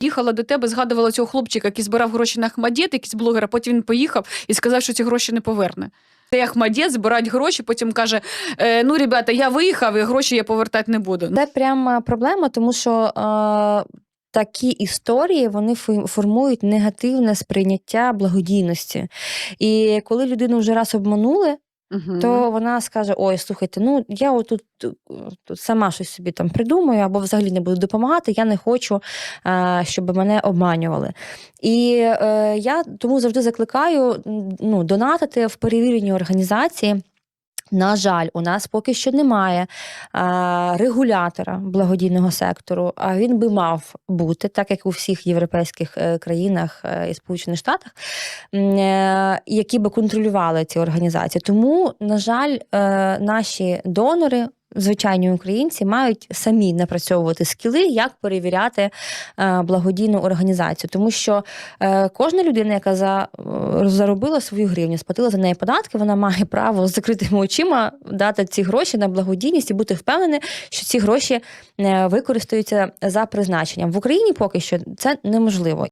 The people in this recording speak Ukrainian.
Їхала до тебе, згадувала цього хлопчика, який збирав гроші на Ахмадєт, якийсь блогер, а потім він поїхав і сказав, що ці гроші не поверне. Цей Ахмадєт збирають гроші, потім каже: е, ну, ребята, я виїхав, і гроші я повертати не буду. Це прямо проблема, тому що е, такі історії вони формують негативне сприйняття благодійності. І коли людину вже раз обманули, Мгм. то вона скаже: Ой, слухайте, ну я отут е, тут сама щось собі там придумаю, або взагалі не буду допомагати. Я не хочу, е, щоб мене обманювали. І е, я тому завжди закликаю ну, донатити в перевірені організації. На жаль, у нас поки що немає а, регулятора благодійного сектору, а він би мав бути, так як у всіх європейських е, країнах е, і Сполучених Штатах, е, які би контролювали ці організації. Тому, на жаль, наші донори. Звичайні українці мають самі напрацьовувати скіли, як перевіряти благодійну організацію, тому що кожна людина, яка за, заробила свою гривню, сплатила за неї податки, вона має право з закритими очима дати ці гроші на благодійність і бути впевнена, що ці гроші е, використаються за призначенням. В Україні поки що це неможливо.